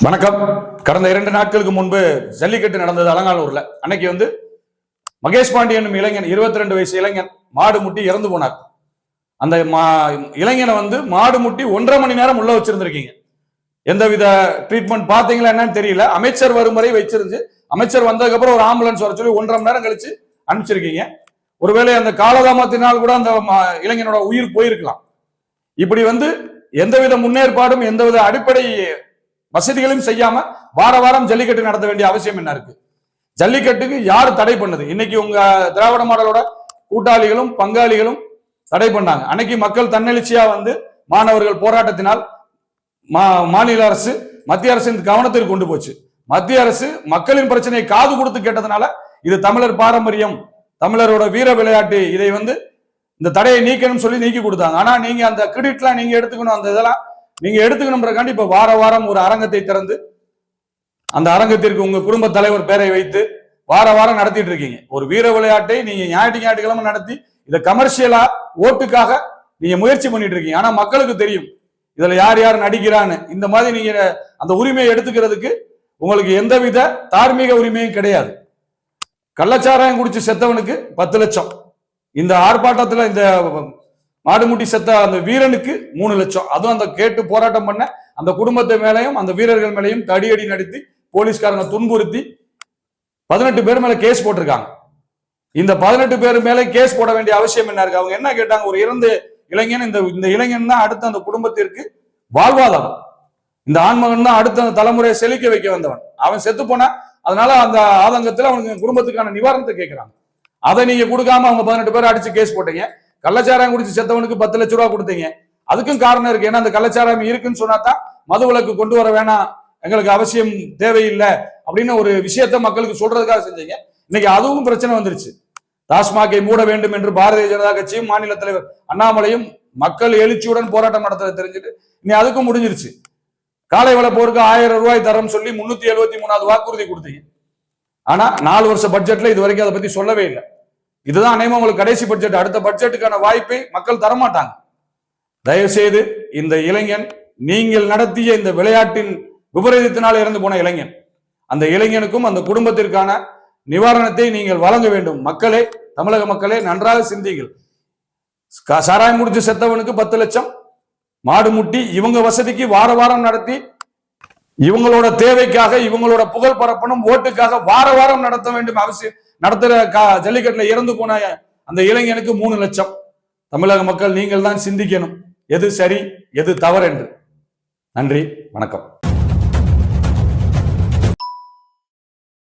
வணக்கம். கடந்த இரண்டு நாட்களுக்கு முன்பு ஜல்லிக்கட்டு நடந்தது அலங்காலூர்ல. அன்னைக்கு வந்து மகேஷ் பாண்டியன் என்னும் இளைஞன் இருபத்தி ரெண்டு வயசு இளைஞன் மாடு முட்டி இறந்து போனார். அந்த மா- இளைஞனை வந்து மாடு முட்டி ஒன்றரை மணி நேரம் உள்ள வச்சிருந்திருக்கீங்க. எந்தவித ட்ரீட்மெண்ட் பாத்தீங்களா என்னன்னு தெரியல. அமைச்சர் வரும் வரை வச்சிருந்து அமைச்சர் வந்ததுக்கப்புறம் ஒரு ஆம்புலன்ஸ் வர சொல்லி ஒன்றரை மணி நேரம் கழிச்சு அனுப்பிச்சிருக்கீங்க. ஒருவேளை அந்த காலதாமத்தினால் கூட அந்த இளைஞனோட உயிர் போயிருக்கலாம். இப்படி வந்து எந்தவித முன்னேற்பாடும் எந்தவித அடிப்படை வசதிகளையும் செய்யாம வார வாரம் ஜல்லிக்கட்டு நடத்த வேண்டிய அவசியம் என்ன இருக்கு? ஜல்லிக்கட்டுக்கு யார் தடை பண்ணது? இன்னைக்கு உங்க திராவிட மாடலோட கூட்டாளிகளும் பங்காளிகளும் தடை பண்ணாங்க. அன்னைக்கு மக்கள் தன்னெழுச்சியா வந்து மாணவர்கள் போராட்டத்தினால் மா- மாநில அரசு மத்திய அரசின் கவனத்திற்கு கொண்டு போச்சு. மத்திய அரசு மக்களின் பிரச்சனையை காது கொடுத்து கேட்டதுனால இது தமிழர் பாரம்பரியம் தமிழரோட வீர விளையாட்டு இதை வந்து இந்த தடையை நீக்கணும்னு சொல்லி நீக்கி கொடுத்தாங்க. ஆனா நீங்க அந்த கிரெடிட்லாம் நீங்க எடுத்துக்கணும் அந்த இதெல்லாம் நீங்க எடுத்துக்கணும்ன்றக்காண்டி இப்ப வார வாரம் ஒரு அரங்கத்தை திறந்து அந்த அரங்கத்திற்கு உங்க குடும்ப தலைவர் பேரை வைத்து வார வாரம் நடத்திட்டு இருக்கீங்க. ஒரு வீர விளையாட்டை நீங்க ஞாயிற்று ஞாயிற்றுக்கிழமை நடத்தி இதை கமர்ஷியலா ஓட்டுக்காக நீங்க முயற்சி பண்ணிட்டு இருக்கீங்க. ஆனா மக்களுக்கு தெரியும் இதுல யார் யார் நடிக்கிறான்னு. இந்த மாதிரி நீங்க அந்த உரிமையை எடுத்துக்கிறதுக்கு உங்களுக்கு எந்தவித தார்மீக உரிமையும் கிடையாது. கள்ளச்சாராயம் குடிச்சு செத்தவனுக்கு பத்து லட்சம். இந்த ஆர்ப்பாட்டத்துல இந்த மாடுமுட்டி செத்த அந்த வீரனுக்கு மூணு லட்சம். அதுவும் அந்த கேட்டு போராட்டம் பண்ண அந்த குடும்பத்தை மேலையும் அந்த வீரர்கள் மேலையும் தடியடி நடத்தி போலீஸ்காரங்க துன்புறுத்தி பதினெட்டு பேர் மேல கேஸ் போட்டிருக்காங்க. இந்த பதினெட்டு பேர் மேல கேஸ் போட வேண்டிய அவசியம் என்ன இருக்கு? அவங்க என்ன கேட்டாங்க? ஒரு இறந்த இளைஞன் இந்த இந்த இளைஞன் தான் அடுத்த அந்த குடும்பத்திற்கு வாழ்வாதாரம். இந்த ஆண்மகன் தான் அடுத்த அந்த தலைமுறையை செழிக்க வைக்க வந்தவன். அவன் செத்து போனா அதனால அந்த ஆதங்கத்துல அவனுக்கு குடும்பத்துக்கான நிவாரணத்தை கேட்கிறாங்க அதை நீங்க கொடுக்காம அவங்க பதினெட்டு பேர் அடிச்சு கேஸ் போட்டீங்க. கள்ளச்சாராயம் குடிச்சு செத்தவனுக்கு பத்து லட்ச ரூபா கொடுத்தீங்க. அதுக்கும் காரணம் இருக்கு. ஏன்னா அந்த கள்ளச்சாராயம் இருக்குன்னு சொன்னா தான் மது விலக்கு கொண்டு வர வேணாம். எங்களுக்கு அவசியம் தேவையில்லை அப்படின்னு ஒரு விஷயத்த மக்களுக்கு சொல்றதுக்காக செஞ்சீங்க. இன்னைக்கு அதுவும் பிரச்சனை வந்துருச்சு. டாஸ்மாகை மூட வேண்டும் என்று பாரதிய ஜனதா கட்சியும் மாநில தலைவர் அண்ணாமலையும் மக்கள் எழுச்சியுடன் போராட்டம் நடத்த தெரிஞ்சுட்டு இன்னைக்கு அதுக்கும் முடிஞ்சிருச்சு. காலை போருக்கு ஆயிரம் ரூபாய் தரம் சொல்லி முன்னூத்தி எழுபத்தி மூணாவது வாக்குறுதி கொடுத்தீங்க. ஆனா நாலு வருஷ பட்ஜெட்ல இது வரைக்கும் அதை பத்தி சொல்லவே இல்லை. இதுதான் அநேகமா உங்களுக்கு கடைசி பட்ஜெட் அடுத்த பட்ஜெட்டுக்கான வாய்ப்பை மக்கள் தரமாட்டாங்க. தயவுசெய்து இந்த இளைஞன் நீங்கள் நடத்திய இந்த விளையாட்டின் விபரீதத்தினால் இறந்து போன இளைஞன் அந்த இளைஞனுக்கும் அந்த குடும்பத்திற்கான நிவாரணத்தை நீங்கள் வழங்க வேண்டும். மக்களே தமிழக மக்களே நன்றாக சிந்திங்கள் சாராயம் முடிச்சு செத்தவனுக்கு பத்து லட்சம் மாடு முட்டி இவங்க வசதிக்கு வார வாரம் நடத்தி இவங்களோட தேவைக்காக இவங்களோட புகழ் பரப்பணும் ஓட்டுக்காக வார வாரம் நடத்த வேண்டும் அவசியம். நடத்துற கா- ஜல்லிக்கட்டுல இறந்து போன அந்த இளைஞனுக்கு மூணு லட்சம். தமிழக மக்கள் நீங்கள் தான் சிந்திக்கணும். எது சரி எது தவறு என்று நன்றி வணக்கம்.